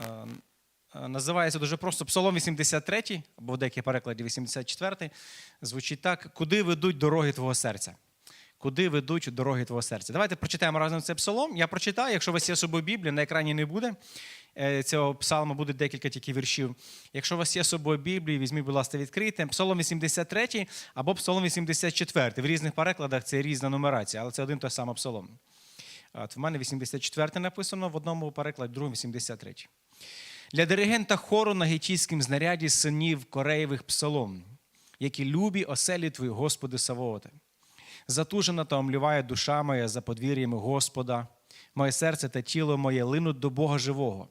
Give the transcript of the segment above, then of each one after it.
е, називається дуже просто Псалом 83, або в деяких перекладі 84, звучить так: Куди ведуть дороги твого серця? Куди ведуть дороги твого серця? Давайте прочитаємо разом цей псалом. Я прочитаю, якщо у вас є собою Біблія, на екрані не буде. е, Цього псалму буде декілька тільки віршів. Якщо у вас є собою Біблія, візьміть, будь ласка, відкрийте. Псалом 83 або Псалом 84. В різних перекладах це різна нумерація, але це один той самий псалом. От в мене 84 написано в одному перекладі, в другому 83. Для диригента хору на гетійському знаряді синів Кореєвих псалом, які любі оселі твої, Господи Савооте. Затужена та омліває душа моя за подвір'ями Господа, моє серце та тіло моє линуть до Бога живого.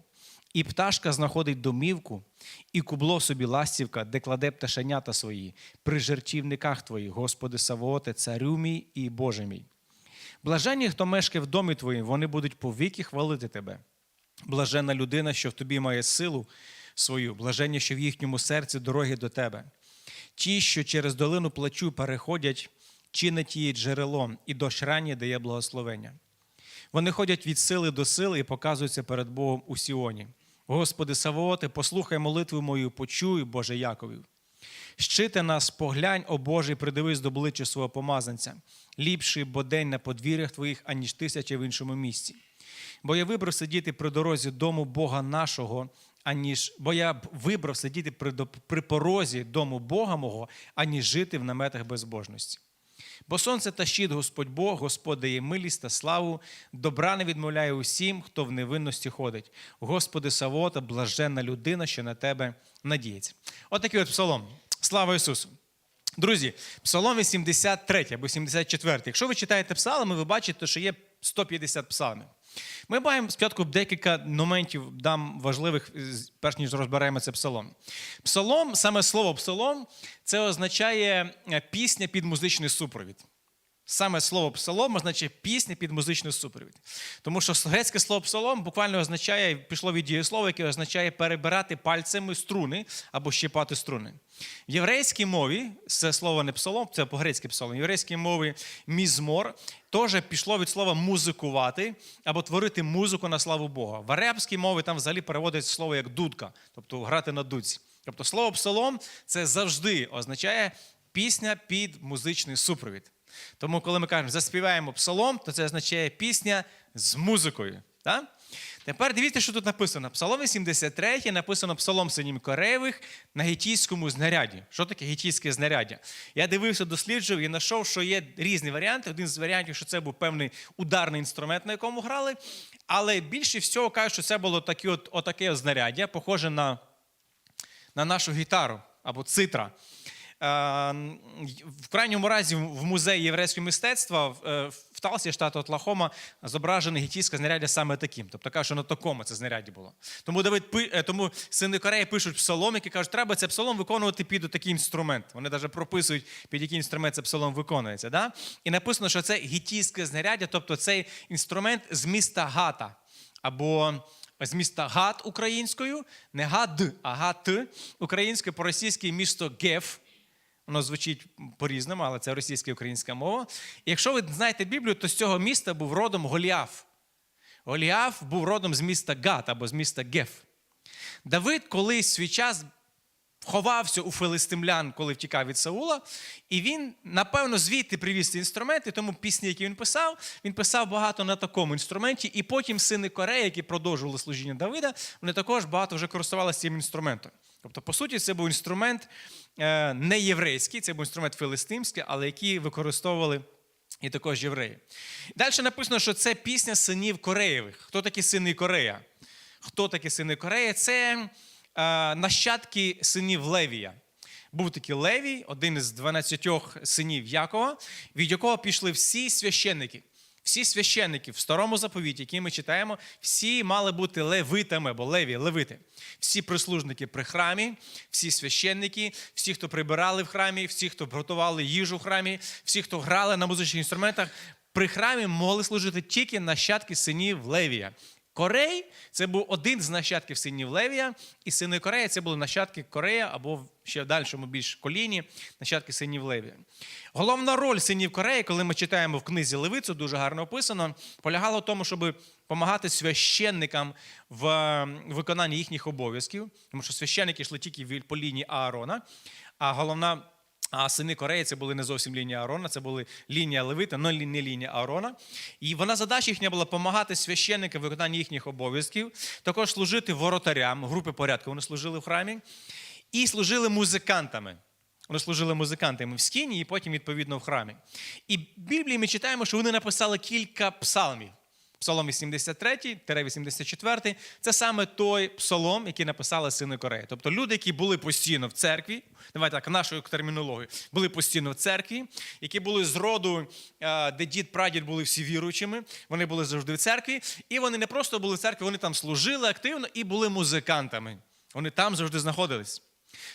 І пташка знаходить домівку, і кубло собі ластівка, де кладе пташенята свої, при жертівниках твоїх, Господи Савооте, царю мій і Боже мій. Блаженні, хто мешкає в домі твоїм, вони будуть повіки хвалити тебе. Блаженна людина, що в тобі має силу свою, блаженні, що в їхньому серці дороги до тебе. Ті, що через долину плачу переходять, чинять її джерелом, і дощ раннє дає благословення. Вони ходять від сили до сили і показуються перед Богом у Сіоні. Господи Савооте, послухай молитву мою, почуй, Боже Яковів. Щити нас, поглянь, о Боже, і придивись до обличчя свого помазанця. Ліпший бо день на подвір'ях твоїх, аніж тисяча в іншому місці. Бо я вибрав сидіти при дорозі дому Бога нашого, аніж бо я б вибрав сидіти при, при порозі дому Бога мого, аніж жити в наметах безбожності. Бо сонце та щит Господь Бог, Господь дає милість та славу, добра не відмовляє усім, хто в невинності ходить. Господи Савота, блаженна людина, що на тебе надіється. Отакий от псалом. Слава Ісусу! Друзі, Псалом 83 або 74. Якщо ви читаєте псалми, ви бачите, що є 150 псалмів. Ми маємо спочатку декілька моментів дам важливих, перш ніж розберемо це псалом. Псалом, саме слово псалом, це означає е, пісня під музичний супровід. Саме слово псалом означає пісня під музичний супровід. Тому що грецьке слово псалом буквально означає, пішло від дієслова, яке означає перебирати пальцями струни або щипати струни. В єврейській мові це слово не псалом, це по-грецьки псалом. В єврейській мові мізмор теж пішло від слова музикувати або творити музику на славу Бога. В арабській мові там взагалі переводиться слово як дудка, тобто грати на дудці. Тобто слово псалом це завжди означає пісня під музичний супровід. Тому, коли ми кажемо заспіваємо псалом, то це означає пісня з музикою. Так? Тепер дивіться, що тут написано. Псалом 83 написано Псалом синім Кореєвих на гетійському знаряді. Що таке гетійське знаряддя? Я дивився, досліджував і знайшов, що є різні варіанти. Один з варіантів, що це був певний ударний інструмент, на якому грали. Але більше всього кажуть, що це було такі от, отаке от знаряддя, похоже на на нашу гітару або цитра. Е, В крайньому разі в музеї єврейського мистецтва в- е, Талсі, штату Оклахома, зображене гітійське знаряддя саме таким. Тобто каже, що на такому це знарядді було. Тому Давид е, тому сини Кореї пишуть псалом, які кажуть, треба це псалом виконувати під такий інструмент. Вони навіть прописують, під який інструмент це псалом виконується. Да? І написано, що це гітійське знаряддя, тобто цей інструмент з міста Гата або з міста Гат українською, не Гад, а Гат українською, по-російськи місто Геф. Воно звучить по-різному, але це російська і українська мова. І якщо ви знаєте Біблію, то з цього міста був родом Голіаф. Голіаф був родом з міста Гат або з міста Геф. Давид колись свій час ховався у филистимлян, коли втікав від Саула, і він, напевно, звідти привіз ці інструменти, тому пісні, які він писав, він писав багато на такому інструменті, і потім сини Кореї, які продовжували служіння Давида, вони також багато вже користувалися цим інструментом. Тобто, по суті, це був інструмент е, не єврейський, це був інструмент филистимський, але який використовували і також євреї. Далі написано, що це пісня синів Кореєвих. Хто такі сини Корея? Хто такі сини Корея? Це е, нащадки синів Левія. Був такий Левій, один із 12 синів Якова, від якого пішли всі священники. Всі священники в старому заповіті, який ми читаємо, всі мали бути левитами, бо леві, левити. Всі прислужники при храмі, всі священники, всі, хто прибирали в храмі, всі, хто готували їжу в храмі, всі, хто грали на музичних інструментах, при храмі могли служити тільки нащадки синів Левія. Корей це був один з нащадків синів Левія, і сини Корея це були нащадки Корея або ще в дальшому більш коліні нащадки синів Левія. Головна роль синів Кореї, коли ми читаємо в книзі Левицю, дуже гарно описано, полягала в тому, щоб допомагати священникам в е, виконанні їхніх обов'язків, тому що священники йшли тільки по лінії Аарона, а головна. А сини Кореї це були не зовсім лінія Аарона, це були лінія Левита, але не лінія Аарона. І вона задача їхня була допомагати священникам виконанні їхніх обов'язків, також служити воротарям, групи порядку вони служили в храмі, і служили музикантами. Вони служили музикантами в скіні і потім, відповідно, в храмі. І в Біблії ми читаємо, що вони написали кілька псалмів. Псалом 83-84 це саме той псалом, який написали сини Кореї. Тобто люди, які були постійно в церкві, давайте так, нашою термінологією, були постійно в церкві, які були з роду, е, де дід, прадід були всі віруючими, вони були завжди в церкві, і вони не просто були в церкві, вони там служили активно і були музикантами. Вони там завжди знаходились.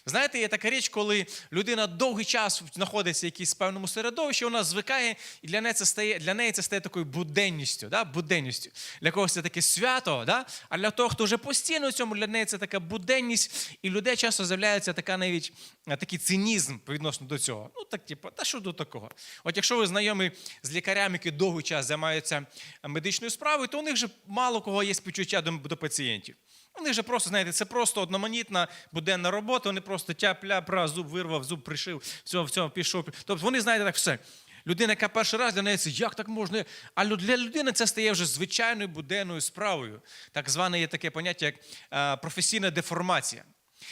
Знаєте, є така річ, коли людина довгий час знаходиться в якійсь певному середовищі, вона звикає, і для неї це стає, для неї це стає такою буденністю. Да? буденністю. Для когось це таке свято, да? а для того, хто вже постійно в цьому, для неї це така буденність, і людей часто з'являється така навіть такий цинізм відносно до цього. Ну, так, типу, та що до такого? От якщо ви знайомі з лікарями, які довгий час займаються медичною справою, то у них же мало кого є співчуття до, до пацієнтів. Вони вже просто, знаєте, це просто одноманітна буденна робота, вони просто тяп-ляп, раз, зуб вирвав, зуб пришив, все, в цьому пішов. Тобто вони, знаєте, так все. Людина, яка перший раз для неї це як так можна? А для людини це стає вже звичайною буденною справою. Так зване є таке поняття, як е, професійна деформація.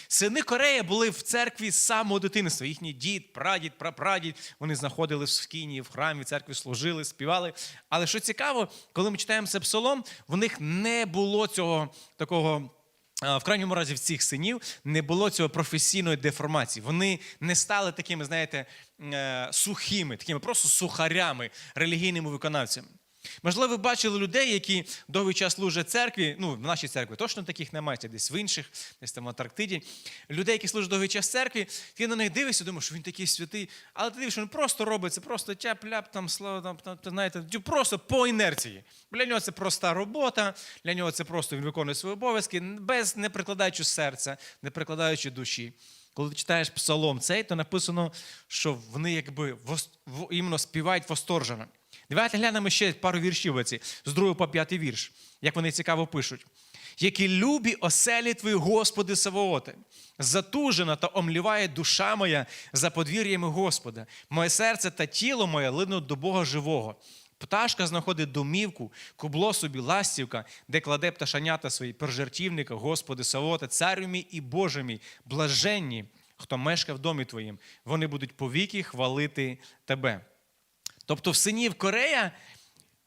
Сини Кореї були в церкві з самого дитинства. Їхній дід, прадід, прапрадід, вони знаходили в скині, в храмі, в церкві служили, співали. Але що цікаво, коли ми читаємо це псалом, в них не було цього такого. В крайньому разі в цих синів не було цього професійної деформації. Вони не стали такими, знаєте, е, сухими, такими просто сухарями, релігійними виконавцями. Можливо, ви бачили людей, які довгий час служать церкві. Ну, в нашій церкві точно таких немає, десь в інших, десь там в Антарктиді. Людей, які служать довгий час церкві, ти на них дивишся, думаєш, що він такий святий. Але ти дивишся, він просто робить це, просто тяп-ляп, там, слава, там, там, знаєте, просто по інерції. Для нього це проста робота, для нього це просто він виконує свої обов'язки, без не прикладаючи серця, не прикладаючи душі. Коли ти читаєш псалом цей, то написано, що вони якби іменно співають восторжено. Давайте глянемо ще пару віршів оці, з 2 по 5 вірш, як вони цікаво пишуть. Які любі оселі твої, Господи Савооти, затужена та омліває душа моя за подвір'ями Господа. Моє серце та тіло моє линуть до Бога живого. Пташка знаходить домівку, кубло собі ластівка, де кладе пташанята свої пержертівника, Господи Савооти, царю мій і Боже мій, блаженні, хто мешкає в домі твоїм. Вони будуть повіки хвалити тебе. Тобто в синів Корея,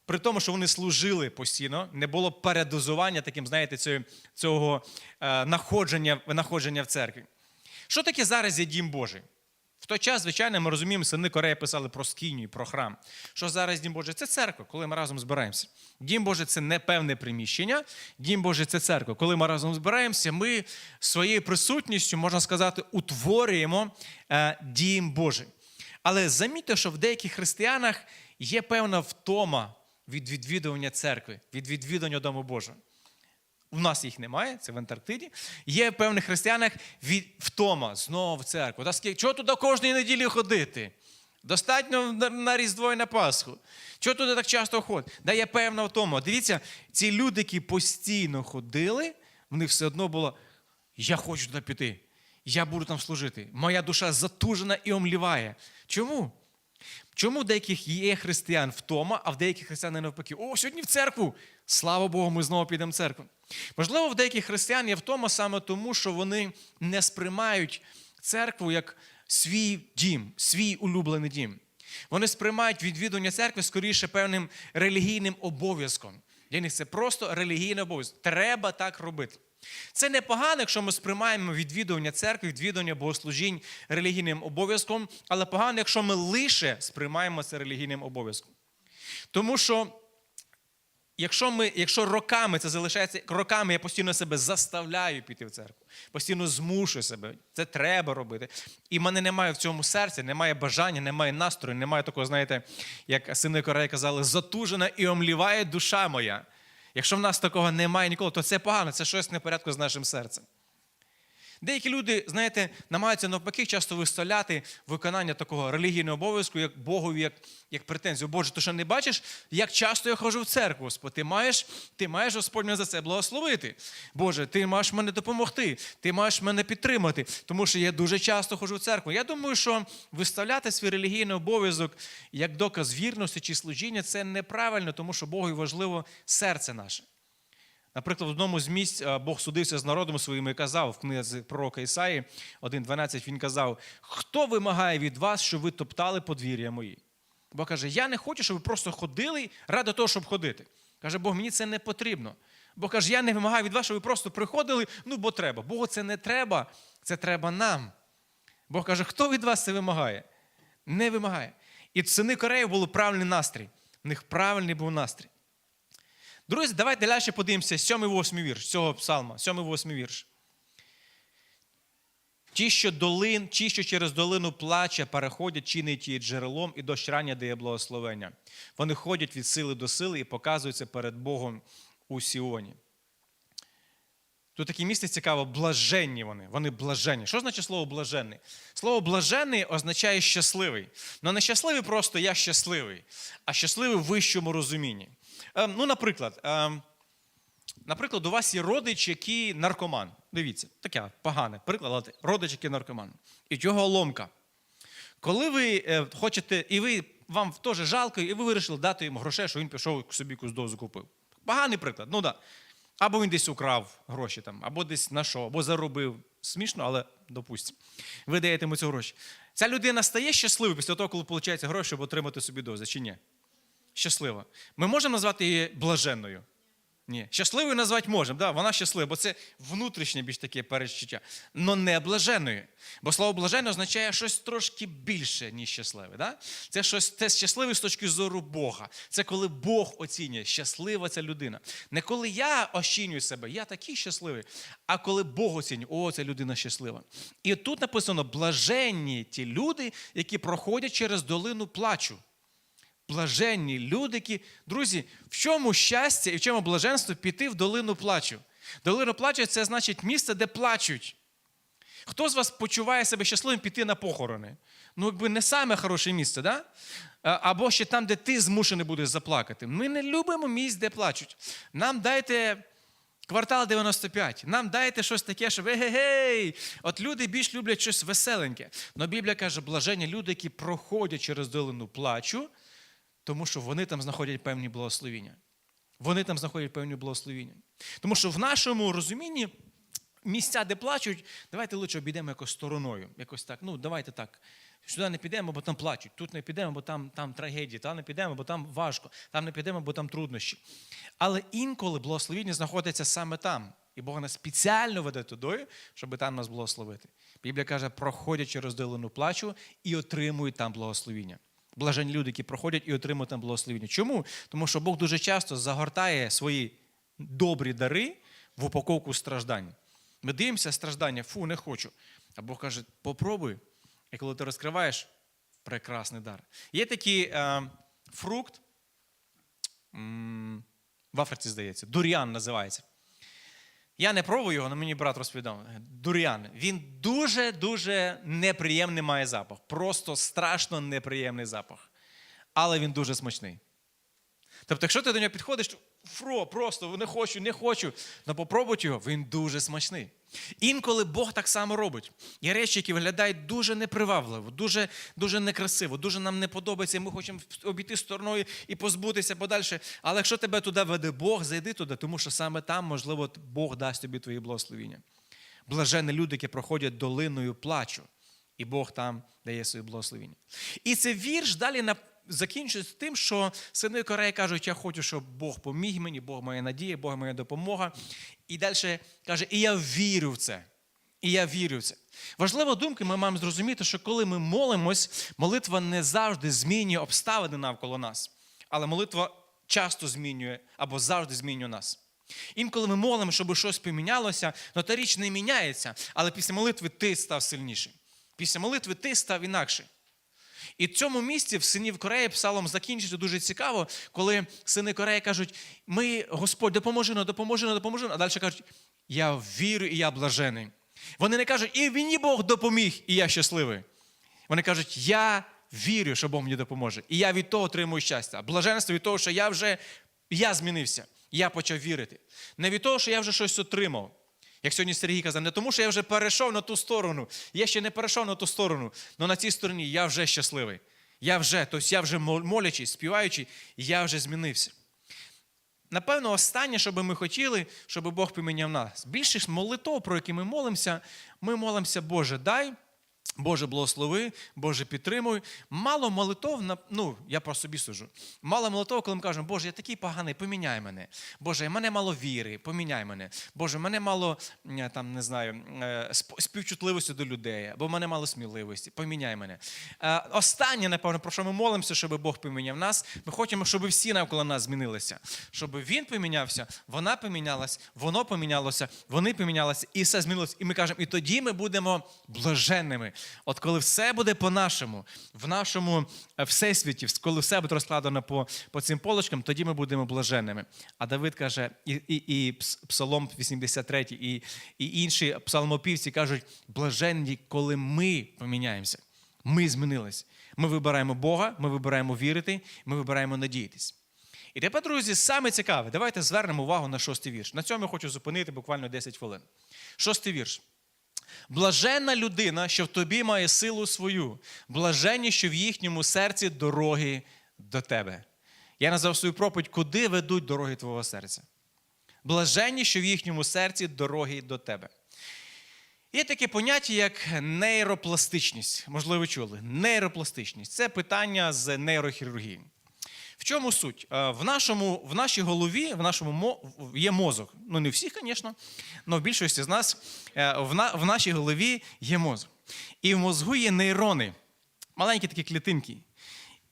при тому, що вони служили постійно, не було передозування таким, знаєте, цього, цього е, находження, находження в церкві. Що таке зараз є дім Божий? В той час, звичайно, ми розуміємо, сини Кореї писали про скинію, про храм. Що зараз дім Божий? Це церква, коли ми разом збираємося. Дім Божий це не певне приміщення, дім Божий це церква. Коли ми разом збираємося, ми своєю присутністю, можна сказати, утворюємо е, дім Божий. Але замітьте, що в деяких християнах є певна втома від відвідування церкви, від відвідування Дому Божого. У нас їх немає, це в Антарктиді. Є певних християнах від втома знову в церкву. Та скільки, чого туди кожної неділі ходити? Достатньо на Різдво і на Пасху. Чого туди так часто ходить? Да є певна втома. Дивіться, ці люди, які постійно ходили, в них все одно було: я хочу туди піти, я буду там служити. Моя душа затужена і омліває. Чому? Чому в деяких є християн втома, а в деяких християн не навпаки? О, сьогодні в церкву! Слава Богу, ми знову підемо в церкву. Можливо, в деяких християн є втома саме тому, що вони не сприймають церкву як свій дім, свій улюблений дім. Вони сприймають відвідування церкви скоріше певним релігійним обов'язком. Для них це просто релігійний обов'язок. Треба так робити. Це непогано, якщо ми сприймаємо відвідування церкви, відвідування богослужінь релігійним обов'язком, але погано, якщо ми лише сприймаємо це релігійним обов'язком. Тому що, якщо, ми, якщо роками це залишається, роками я постійно себе заставляю піти в церкву, постійно змушую себе, це треба робити. І в мене немає в цьому серця, немає бажання, немає настрою, немає такого, знаєте, як сини Кореї казали, затужена і омліває душа моя. Якщо в нас такого немає ніколи, то це погано, це щось не в порядку з нашим серцем. Деякі люди, знаєте, намагаються навпаки часто виставляти виконання такого релігійного обов'язку, як Богові, як, як претензію. Боже, ти що не бачиш, як часто я ходжу в церкву, Господь. Ти маєш, ти маєш Господь мене за це благословити. Боже, ти маєш мене допомогти, ти маєш мене підтримати, тому що я дуже часто ходжу в церкву. Я думаю, що виставляти свій релігійний обов'язок як доказ вірності чи служіння це неправильно, тому що Богу важливо серце наше. Наприклад, в одному з місць Бог судився з народом своїм і казав в книзі пророка Ісаї 1.12, він казав: Хто вимагає від вас, щоб ви топтали подвір'я мої? Бог каже, я не хочу, щоб ви просто ходили ради того, щоб ходити. Каже, Бог, мені це не потрібно. Бог каже, я не вимагаю від вас, щоб ви просто приходили, ну бо треба. Богу це не треба, це треба нам. Бог каже, хто від вас це вимагає? Не вимагає. І сини Кореї був правильний настрій. В них правильний був настрій. Друзі, давайте далі подивимося 7-8 вірш цього псалма, 7-8 вірш. Ті, що долин, ті, що через долину плаче, переходять, чинить її джерелом, і дощ рання дає благословення. Вони ходять від сили до сили і показуються перед Богом у Сіоні. Тут таке місце цікаво, блаженні вони. Вони блаженні. Що значить слово блаженний? Слово блаженний означає щасливий. Ну не щасливий просто я щасливий, а щасливий в вищому розумінні. Ем, ну, наприклад, ем, наприклад, у вас є родич, який наркоман. Дивіться, таке погане приклад, але родич, який наркоман. І його ломка. Коли ви е, хочете, і ви вам теж жалко, і ви вирішили дати йому грошей, що він пішов собі якусь дозу купив. Поганий приклад. Ну да. Або він десь украв гроші там, або десь на що, або заробив. Смішно, але допустимо. Ви даєте йому ці гроші. Ця людина стає щасливою після того, коли виходить гроші, щоб отримати собі дози, чи ні? Щаслива. Ми можемо назвати її блаженною? Ні. Щасливою назвати можемо, да, вона щаслива, бо це внутрішнє більш таке передчуття. Но не блаженною. Бо слово блаженне означає щось трошки більше, ніж щасливе. Да? Це щось це щасливе з точки зору Бога. Це коли Бог оцінює, щаслива ця людина. Не коли я ощінюю себе, я такий щасливий, а коли Бог оцінює, о, ця людина щаслива. І тут написано: блаженні ті люди, які проходять через долину плачу. Блаженні люди, які, друзі, в чому щастя і в чому блаженство піти в долину плачу? Долину плачу це значить місце, де плачуть. Хто з вас почуває себе щасливим піти на похорони? Ну, якби не саме хороше місце, да? Або ще там, де ти змушений будеш заплакати. Ми не любимо місць, де плачуть. Нам дайте квартал 95, нам дайте щось таке, що гей, от люди більш люблять щось веселеньке. Но Біблія каже, блаженні люди, які проходять через долину плачу, тому що вони там знаходять певні благословіння. Вони там знаходять певні благословіння. Тому що в нашому розумінні місця, де плачуть, давайте лише обійдемо якось стороною. Якось так. Ну, давайте так. Сюди не підемо, бо там плачуть. Тут не підемо, бо там, там трагедії. Там не підемо, бо там важко. Там не підемо, бо там труднощі. Але інколи благословіння знаходиться саме там. І Бог нас спеціально веде туди, щоб там нас благословити. Біблія каже, проходять через долину плачу і отримують там благословіння. Блажені люди, які проходять і отримують там благословіння. Чому? Тому що Бог дуже часто загортає свої добрі дари в упаковку страждань. Ми дивимося страждання, фу, не хочу. А Бог каже, попробуй. І коли ти розкриваєш, прекрасний дар. Є такий е, фрукт, в Африці, здається, дуріан називається. Я не пробую його, але мені брат розповідав. Дур'ян. Він дуже-дуже неприємний має запах. Просто страшно неприємний запах. Але він дуже смачний. Тобто, якщо ти до нього підходиш, фро, просто не хочу, не хочу. але попробуй його, він дуже смачний. Інколи Бог так само робить. Є речі, які виглядають дуже непривабливо, дуже, дуже некрасиво, дуже нам не подобається, і ми хочемо обійти стороною і позбутися подальше. Але якщо тебе туди веде Бог, зайди туди, тому що саме там, можливо, Бог дасть тобі твої благословіння. Блажені люди, які проходять долиною плачу, і Бог там дає свої благословіння. І цей вірш далі на закінчується тим, що сини Кореї кажуть, я хочу, щоб Бог поміг мені, Бог моя надія, Бог моя допомога. І далі каже, і я вірю в це. І я вірю в це. Важлива думка, ми маємо зрозуміти, що коли ми молимось, молитва не завжди змінює обставини навколо нас, але молитва часто змінює або завжди змінює нас. Інколи ми молимо, щоб щось помінялося, але та річ не міняється, але після молитви ти став сильніший. Після молитви ти став інакший. І в цьому місці в синів Кореї псалом закінчиться дуже цікаво, коли сини Кореї кажуть: ми, Господь, допоможи нам, допоможи нам, допоможи нам. А далі кажуть, я вірю і я блажений. Вони не кажуть, і мені Бог допоміг, і я щасливий. Вони кажуть, я вірю, що Бог мені допоможе. І я від того отримую щастя. Блаженство від того, що я вже я змінився, я почав вірити. Не від того, що я вже щось отримав. Як сьогодні Сергій казав, не тому, що я вже перейшов на ту сторону. Я ще не перейшов на ту сторону, але на цій стороні я вже щасливий. Я вже, тобто я вже молячись, співаючи, я вже змінився. Напевно, останнє, що би ми хотіли, щоб Бог поміняв нас. Більшість молитов, про які ми молимося, ми молимося, Боже, дай, Боже, благослови, Боже, підтримуй. Мало молитов, ну, я про собі сужу. Мало молитов, коли ми кажемо, Боже, я такий поганий, поміняй мене. Боже, в мене мало віри, поміняй мене. Боже, в мене мало там, не знаю, е, співчутливості до людей, або в мене мало сміливості, поміняй мене. Е, Останнє, напевно, про що ми молимося, щоб Бог поміняв нас. Ми хочемо, щоб всі навколо нас змінилися. Щоб він помінявся, вона помінялась, воно помінялося, вони помінялися, і все змінилося. І ми кажемо, і тоді ми будемо блаженними. От коли все буде по-нашому, в нашому е, всесвіті, коли все буде розкладено по, по цим полочкам, тоді ми будемо блаженними. А Давид каже, і, і, і Псалом 83, і, і інші псалмопівці кажуть, блаженні, коли ми поміняємося. Ми змінились. Ми вибираємо Бога, ми вибираємо вірити, ми вибираємо надіятись. І тепер, друзі, саме цікаве, давайте звернемо увагу на шостий вірш. На цьому я хочу зупинити буквально 10 хвилин. Шостий вірш. Блаженна людина, що в тобі має силу свою, блаженні, що в їхньому серці дороги до тебе. Я назвав свою проповідь, куди ведуть дороги твого серця. Блаженні, що в їхньому серці дороги до тебе. Є таке поняття, як нейропластичність. Можливо, чули. Нейропластичність це питання з нейрохірургії. Чому суть? Е, В, нашому, в нашій голові в нашому є мозок. Ну, не всіх, звісно, але в більшості з нас е, в, на, в нашій голові є мозок. І в мозгу є нейрони, маленькі такі клітинки,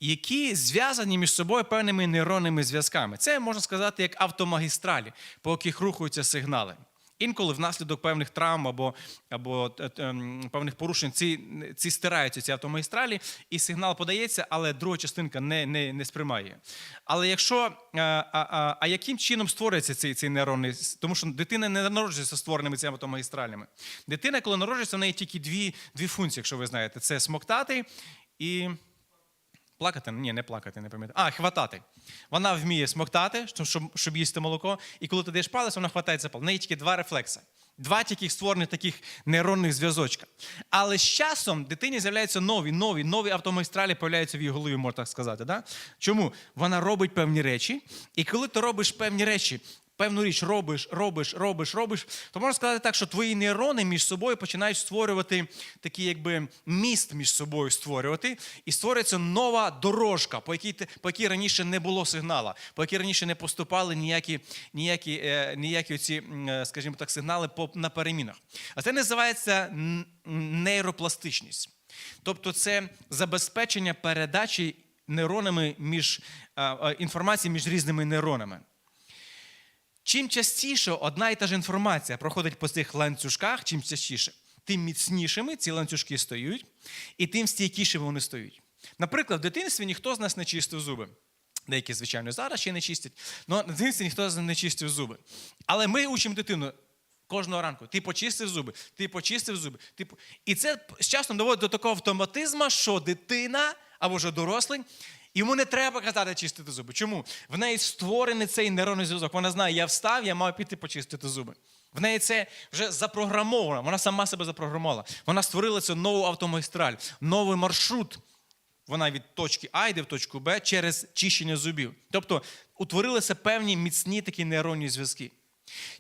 які зв'язані між собою певними нейронними зв'язками. Це можна сказати як автомагістралі, по яких рухаються сигнали. Інколи внаслідок певних травм або, або е, е, певних порушень ці, ці стираються ці автомагістралі, і сигнал подається, але друга частинка не, не, не сприймає. Але якщо а, а, а, а яким чином створюється цей, цей нейронний? Тому що дитина не народжується створеними цими автомагістралями. Дитина, коли народжується, в неї тільки дві, дві функції, якщо ви знаєте: це смоктати і. Плакати? Ні, не плакати, не пам'ятаю. А, хватати. Вона вміє смоктати, щоб, щоб, їсти молоко, і коли ти даєш палець, вона хватається палець. В неї тільки два рефлекси. Два тільки створених таких нейронних зв'язочка. Але з часом дитині з'являються нові, нові, нові автомагістралі появляються в її голові, можна так сказати. Да? Чому? Вона робить певні речі, і коли ти робиш певні речі, певну річ робиш, робиш, робиш, робиш, то можна сказати так, що твої нейрони між собою починають створювати такий, якби міст між собою створювати, і створюється нова дорожка, по якій по якій раніше не було сигнала, по якій раніше не поступали ніякі, ніякі, е, ніякі оці, е, скажімо так, сигнали по, на перемінах. А це називається нейропластичність. Тобто, це забезпечення передачі нейронами між е, е, інформації між різними нейронами. Чим частіше одна і та ж інформація проходить по цих ланцюжках, чим частіше, тим міцнішими ці ланцюжки стають, і тим стійкішими вони стають. Наприклад, в дитинстві ніхто з нас не чистив зуби. Деякі, звичайно, зараз ще не чистять, але в дитинстві ніхто з нас не чистив зуби. Але ми учимо дитину кожного ранку. Ти почистив зуби, ти почистив зуби. Ти... І це з часом доводить до такого автоматизму, що дитина або вже дорослий, йому не треба казати чистити зуби. Чому? В неї створений цей нейронний зв'язок. Вона знає, я встав, я маю піти почистити зуби. В неї це вже запрограмовано. Вона сама себе запрограмувала. Вона створила цю нову автомагістраль, новий маршрут. Вона від точки А йде в точку Б через чищення зубів. Тобто утворилися певні міцні такі нейронні зв'язки.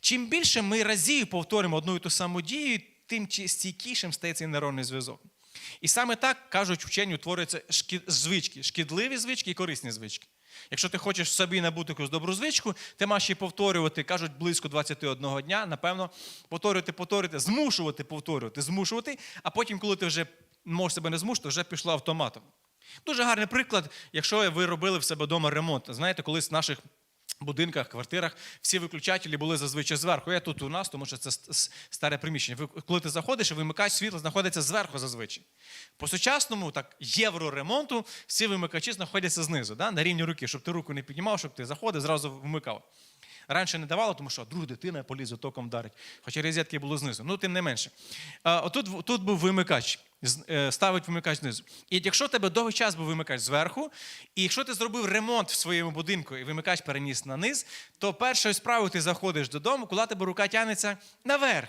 Чим більше ми разів повторимо одну і ту саму дію, тим стійкішим стає цей нейронний зв'язок. І саме так кажуть вчені, утворюються звички, шкідливі звички і корисні звички. Якщо ти хочеш собі набути якусь добру звичку, ти маєш її повторювати, кажуть, близько 21 дня, напевно, повторювати, повторювати, змушувати, повторювати, змушувати, а потім, коли ти вже можеш себе не змушувати, вже пішло автоматом. Дуже гарний приклад, якщо ви робили в себе вдома ремонт. Знаєте, колись наших будинках, квартирах всі виключателі були зазвичай зверху. Я тут у нас, тому що це старе приміщення. Коли ти заходиш і вимикач світло знаходиться зверху зазвичай. По сучасному, так, євроремонту, всі вимикачі знаходяться знизу, да? на рівні руки, щоб ти руку не піднімав, щоб ти заходив, зразу вмикав. Раніше не давало, тому що друга дитина полізе током вдарить. Хоча розетки було знизу. Ну, тим не менше. А, отут тут був вимикач. Е, Ставить вимикач знизу. І якщо тебе довгий час був вимикач зверху, і якщо ти зробив ремонт в своєму будинку і вимикач переніс на низ, то першою справою ти заходиш додому, коли тебе рука тягнеться наверх.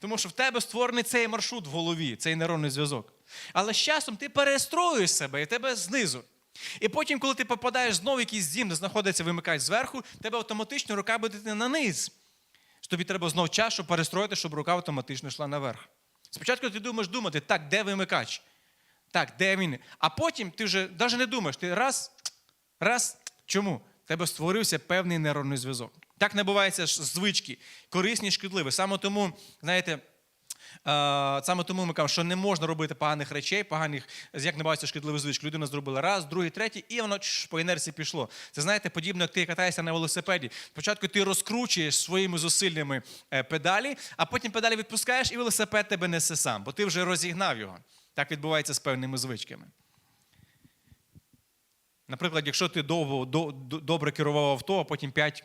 Тому що в тебе створений цей маршрут в голові, цей нейронний зв'язок. Але з часом ти перестроюєш себе і тебе знизу. І потім, коли ти попадаєш знову в якийсь дім, де знаходиться вимикач зверху, тебе автоматично рука буде на низ. Тобі треба знов час, щоб перестроїти, щоб рука автоматично йшла наверх. Спочатку ти думаєш думати, так, де вимикач? Так, де він? А потім ти вже навіть не думаєш, ти раз, раз. Чому? В тебе створився певний нейронний зв'язок. Так набувається звички, корисні, шкідливі. Саме тому, знаєте, саме тому ми кажемо, що не можна робити поганих речей, поганих, як набуваються шкідливі звички. Людина зробила раз, другий, третій, і воно по інерції пішло. Це знаєте, подібно, як ти катаєшся на велосипеді. Спочатку ти розкручуєш своїми зусиллями е, педалі, а потім педалі відпускаєш, і велосипед тебе несе сам, бо ти вже розігнав його. Так відбувається з певними звичками. Наприклад, якщо ти довго, до, до- добре керував авто, а потім 5,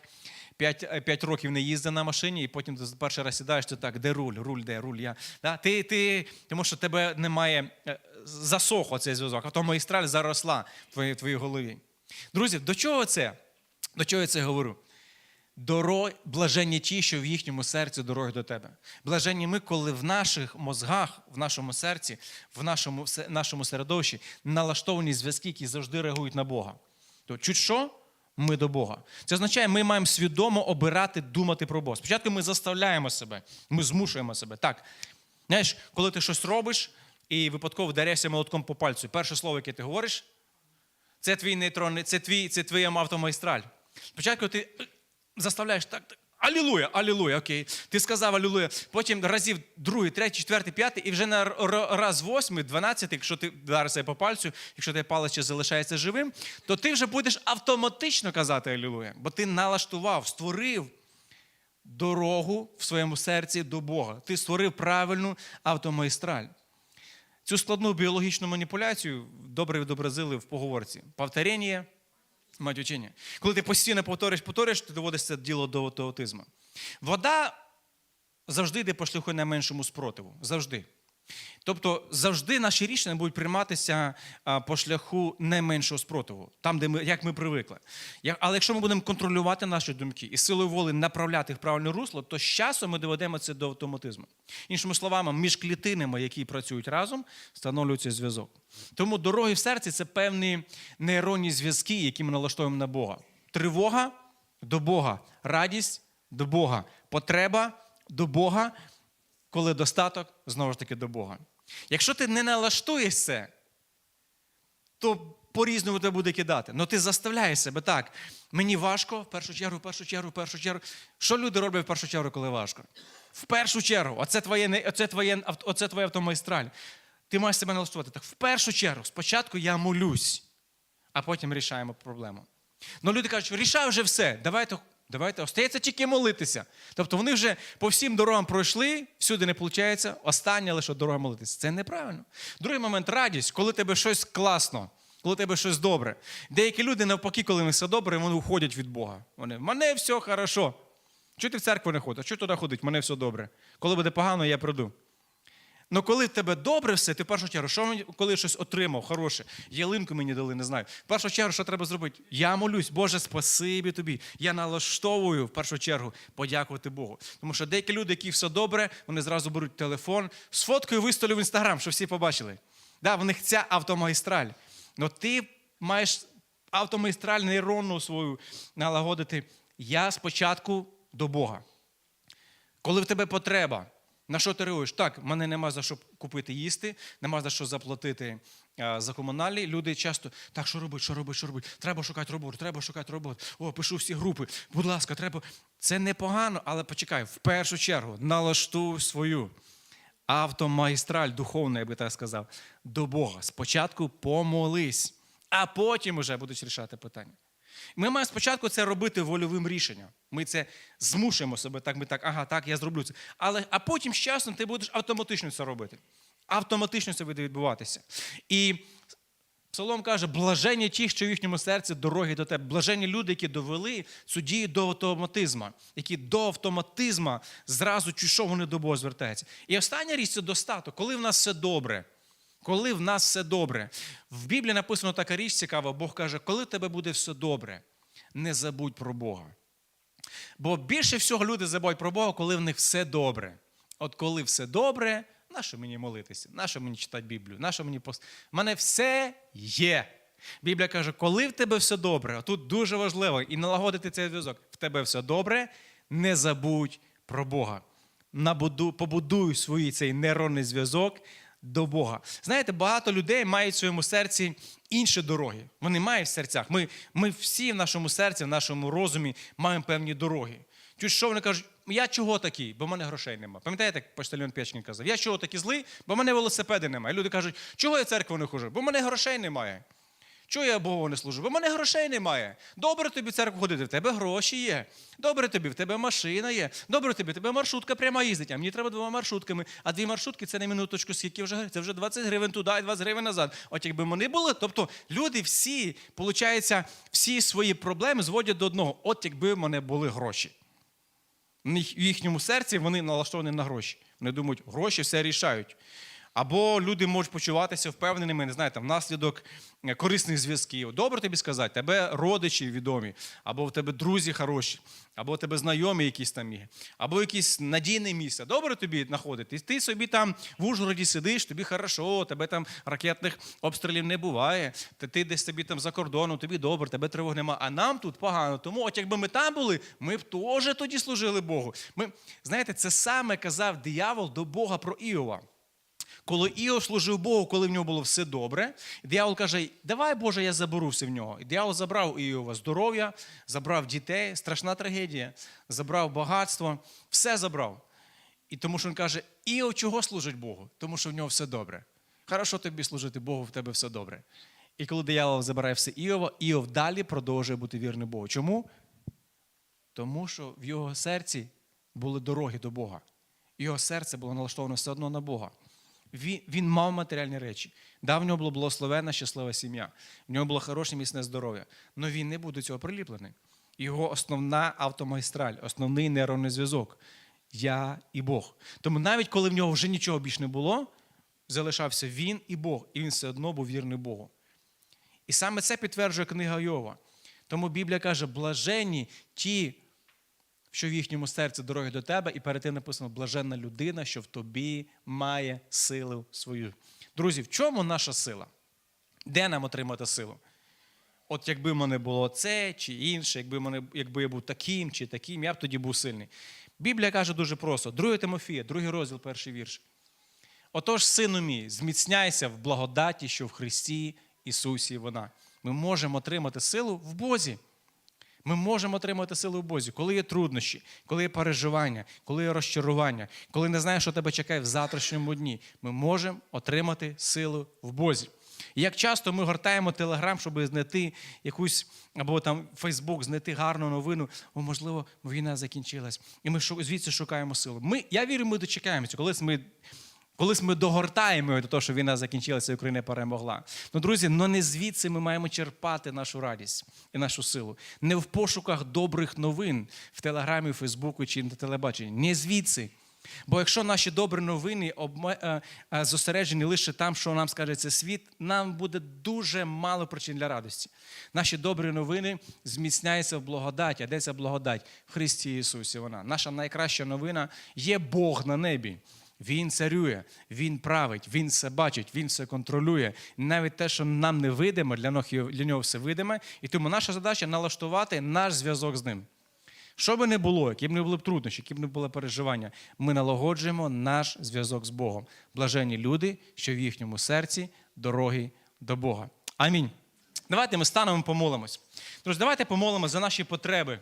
5, 5 років не їздив на машині, і потім ти перший раз сідаєш, ти так, де руль, руль, де руль я. Да? Ти, ти, тому що тебе немає, е, засох оцей зв'язок, а то магістраль заросла в твоїй, в твоїй голові. Друзі, до чого це? До чого я це говорю? Доро... Блаженні ті, що в їхньому серці дороги до тебе. Блаженні ми, коли в наших мозгах, в нашому серці, в нашому, се- нашому середовищі налаштовані зв'язки, які завжди реагують на Бога. То чуть що? Ми до Бога. Це означає, ми маємо свідомо обирати, думати про Бога. Спочатку ми заставляємо себе, ми змушуємо себе. Так, знаєш, коли ти щось робиш і випадково вдаряєшся молотком по пальцю, перше слово, яке ти говориш, це твій нейтронний, це твій, це твоя автомайстраль. Спочатку ти заставляєш так. так, Алілуя, алілуя, окей. Ти сказав алілуя. Потім разів другий, третій, четвертий, п'ятий, і вже на раз восьмий, дванадцятий, якщо ти вдарився по пальцю, якщо ти палець ще залишається живим, то ти вже будеш автоматично казати алілуя, бо ти налаштував, створив дорогу в своєму серці до Бога. Ти створив правильну автомайстраль. Цю складну біологічну маніпуляцію добре відобразили в поговорці. Повторення – мать учення. Коли ти постійно повториш, повториш, ти доводиш це діло до аутизму. Вода завжди йде по шляху найменшому спротиву. Завжди. Тобто завжди наші рішення будуть прийматися по шляху найменшого спротиву, там, де ми, як ми привикли. Але якщо ми будемо контролювати наші думки і силою волі направляти їх в правильне русло, то з часом ми доведемо це до автоматизму. Іншими словами, між клітинами, які працюють разом, встановлюється зв'язок. Тому дороги в серці це певні нейронні зв'язки, які ми налаштовуємо на Бога. Тривога до Бога, радість до Бога, потреба до Бога, коли достаток, знову ж таки, до Бога. Якщо ти не налаштуєш це, то по-різному тебе буде кидати. Ну ти заставляєш себе так. Мені важко, в першу чергу, в першу чергу, в першу чергу. Що люди роблять в першу чергу, коли важко? В першу чергу, оце твоє, оце твоє, оце твоя автомайстраль. Ти маєш себе налаштувати. Так, в першу чергу, спочатку я молюсь, а потім рішаємо проблему. Ну люди кажуть, рішаю вже все, давайте, давайте, остається тільки молитися. Тобто вони вже по всім дорогам пройшли, всюди не виходить, остання лише дорога молитися. Це неправильно. Другий момент радість, коли тебе щось класно, коли тебе щось добре. Деякі люди, навпаки, коли них все добре, вони уходять від Бога. Вони, в мене все хорошо. Чого ти в церкву не ходиш? Що туди ходить? Мене все добре. Коли буде погано, я прийду. Ну, коли в тебе добре все, ти в першу чергу, що мені, коли щось отримав, хороше, ялинку мені дали, не знаю. В першу чергу, що треба зробити? Я молюсь, Боже, спасибі тобі. Я налаштовую в першу чергу подякувати Богу. Тому що деякі люди, які все добре, вони зразу беруть телефон, з фоткою виставлю в інстаграм, щоб всі побачили. Да, в них ця автомагістраль. Ну ти маєш автомагістраль нейронну свою налагодити. Я спочатку до Бога. Коли в тебе потреба, на що ти реагуєш? Так, в мене нема за що купити їсти, нема за що заплатити а, за комунальні. Люди часто, так, що робити, що робити, що робити? Треба шукати роботу, треба шукати роботу. О, пишу всі групи. Будь ласка, треба. Це непогано, але почекай, в першу чергу налаштуй свою автомагістраль, духовну, я би так сказав, до Бога. Спочатку помолись, а потім уже будеш рішати питання. Ми маємо спочатку це робити вольовим рішенням. Ми це змушуємо себе, так ми так, ага, так, я зроблю це. Але, а потім з часом ти будеш автоматично це робити. Автоматично це буде відбуватися. І Псалом каже, блажені ті, що в їхньому серці дороги до тебе. Блажені люди, які довели цю дію до автоматизма, які до автоматизма зразу чи що вони до Бога звертаються. І остання річ це достаток, коли в нас все добре. Коли в нас все добре. В Біблії написано така річ цікава, Бог каже, коли тебе буде все добре, не забудь про Бога. Бо більше всього люди забувають про Бога, коли в них все добре. От коли все добре, нащо мені молитися? Нащо мені читати Біблію? Нащо мені пост... У мене все є. Біблія каже, коли в тебе все добре, а тут дуже важливо і налагодити цей зв'язок. В тебе все добре, не забудь про Бога. Набуду, побудуй свій цей нейронний зв'язок до Бога. Знаєте, багато людей мають в своєму серці інші дороги. Вони мають в серцях. Ми, ми всі в нашому серці, в нашому розумі маємо певні дороги. Чуть що вони кажуть, я чого такий, бо в мене грошей нема. Пам'ятаєте, як почтальон Печкін казав, я чого такий злий, бо в мене велосипеди немає. Люди кажуть, чого я церкву не хожу? Бо в мене грошей немає. Чого я Богу не служу? Бо в мене грошей немає. Добре тобі в церкву ходити, в тебе гроші є. Добре тобі, в тебе машина є. Добре тобі, в тебе маршрутка прямо їздить. А мені треба двома маршрутками. А дві маршрутки це не минуточку, скільки вже це вже 20 гривень туди і 20 гривень назад. От якби вони були, тобто люди всі, виходить, всі свої проблеми зводять до одного. От якби в мене були гроші. В їхньому серці вони налаштовані на гроші. Вони думають, гроші все рішають. Або люди можуть почуватися впевненими, не знаю, там, внаслідок е, корисних зв'язків. Добре тобі сказати, тебе родичі відомі, або в тебе друзі хороші, або в тебе знайомі якісь там є, або якесь надійне місце. Добре тобі знаходити. Ти собі там в Ужгороді сидиш, тобі хорошо, тебе там ракетних обстрілів не буває. Ти, ти десь собі там за кордоном, тобі добре, тебе тривог нема. А нам тут погано. Тому, от якби ми там були, ми б теж тоді служили Богу. Ми, знаєте, це саме казав диявол до Бога про Іова. Коли Іов служив Богу, коли в нього було все добре, диявол каже: Давай, Боже, я заберу все в нього. І диявол забрав Іова здоров'я, забрав дітей, страшна трагедія, забрав багатство, все забрав. І тому що він каже: Іов чого служить Богу? Тому що в нього все добре. Хорошо тобі служити Богу, в тебе все добре. І коли диявол забирає все Іова, Іов далі продовжує бути вірним Богу. Чому? Тому що в його серці були дороги до Бога. Його серце було налаштоване все одно на Бога. Він, він мав матеріальні речі. Да, в нього була благословенна, щаслива сім'я. В нього було хороше міцне здоров'я. Але він не був до цього приліплений. Його основна автомагістраль, основний нейронний зв'язок я і Бог. Тому навіть коли в нього вже нічого більш не було, залишався він і Бог, і він все одно був вірний Богу. І саме це підтверджує книга Йова. Тому Біблія каже: блаженні ті, що в їхньому серці дороги до тебе, і перед тим написано блаженна людина, що в тобі має силу свою. Друзі, в чому наша сила? Де нам отримати силу? От якби в мене було це чи інше, якби, мене, якби я був таким чи таким, я б тоді був сильний. Біблія каже дуже просто: 2 Тимофія, другий розділ, перший вірш. Отож, сину мій, зміцняйся в благодаті, що в Христі Ісусі вона. Ми можемо отримати силу в Бозі. Ми можемо отримати силу в Бозі, коли є труднощі, коли є переживання, коли є розчарування, коли не знаєш, що тебе чекає в завтрашньому дні. Ми можемо отримати силу в Бозі. І як часто ми гортаємо Телеграм, щоб знайти якусь або там Фейсбук, знайти гарну новину, о, можливо, війна закінчилась. І ми звідси шукаємо силу. Ми, я вірю, ми дочекаємося, колись ми. Колись ми догортаємо до того, що війна закінчилася, і Україна перемогла. Ну, друзі, ну не звідси ми маємо черпати нашу радість і нашу силу. Не в пошуках добрих новин в Телеграмі, Фейсбуку чи на телебаченні. Не звідси. Бо якщо наші добрі новини е, е, зосереджені лише там, що нам скаже цей світ, нам буде дуже мало причин для радості. Наші добрі новини зміцняються в благодаті. А де ця благодать? В Христі Ісусі. Вона. Наша найкраща новина є Бог на небі. Він царює, він править, він все бачить, він все контролює. Навіть те, що нам не видимо, для нього, все видиме. І тому наша задача налаштувати наш зв'язок з ним. Що би не було, які б не були б труднощі, які б не були переживання, ми налагоджуємо наш зв'язок з Богом. Блаженні люди, що в їхньому серці дороги до Бога. Амінь. Давайте ми станемо помолимось. Друзі, давайте помолимось за наші потреби